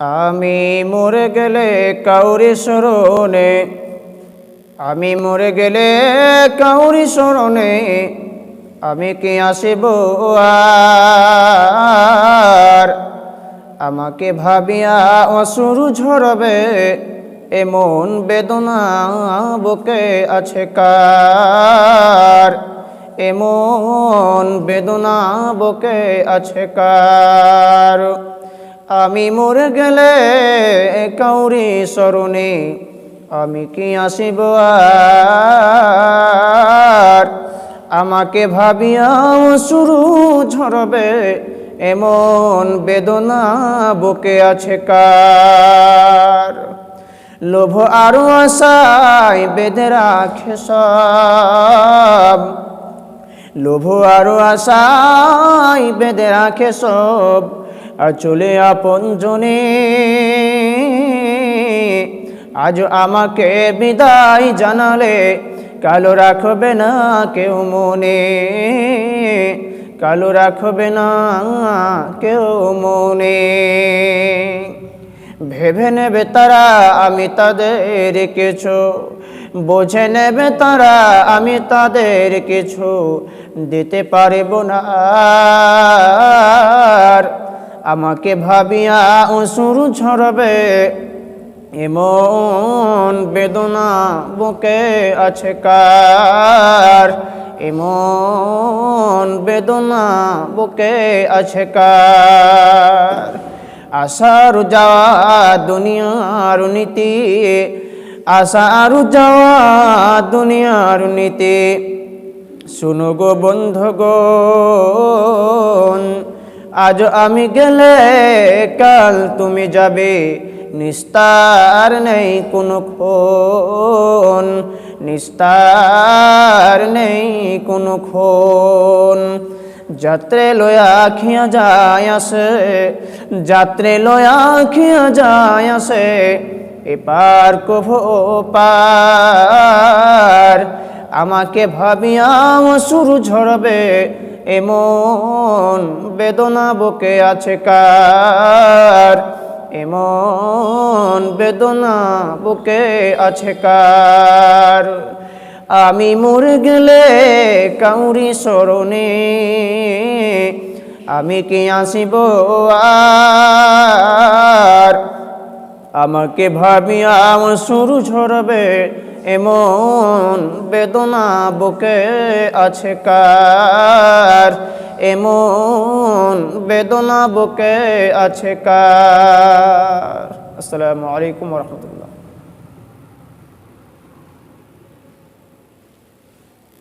আমি মরে গেলে কাউরি স্মরণে, আমি মরে গেলে কাউরি স্মরণে, আমি কি আসিব আর? আমাকে ভাবিয়া অসুর ঝরবে, এমন বেদনা বুকে আছে কার? এমন বেদনা বুকে আছে কার? আমি মরে গেলে কাউরি স্মরণে আমি কি আসিব আর? আমাকে ভাবিয়া শুরু ঝরবে, এমন বেদনা বুকে আছে কার? লোভ আরও আশায় বেঁধে রাখে সব। লোভ আরও আশায় বেঁধে রাখে সব। আর চলে আপন জনে। আজ আমাকে বিদায় জানালে, কালো রাখবে না কেউ মনে। কালো রাখবে না কেউ মনে। ভেবে নেবে তারা আমি তাদের কিছু, বোঝে নেবে তারা আমি তাদের কিছু, দিতে পারব না আমাকে ভাবিয়া অসুর ঝরবে, এমন বেদনা বুকে আছে কার? এমন বেদনা বুকে আছে কার? আশার যাওয়া দুনিয়ার নীতি, আশার যাওয়া দুনিয়ার নীতি। শুনো গো বন্ধগণ আজ আমি গেলে কাল তুমি যাবে, নিস্তার নেই কোনো ক্ষণ, নিস্তার নেই কোনো ক্ষণ। যাত্রে লয়া খিয়া যায় আসে, যাত্রে লয়া খিয়া যায় আসে, এপার কভো আমাকে ভাবিয়া শুরু ঝরবে, এমন বেদনা বুকে আছে কার? এমন বেদনা বুকে আছে কার? আমি মরে গেলে কাউরি স্মরণে, আমি কি আসিব আর আমাকে ভাবিয়া সুরু ঝরবে, এমন বেদনা বুকে আছে কার? এমন বেদনা বুকে আছে কার? আসসালামু আলাইকুম রহমতুল্লাহ।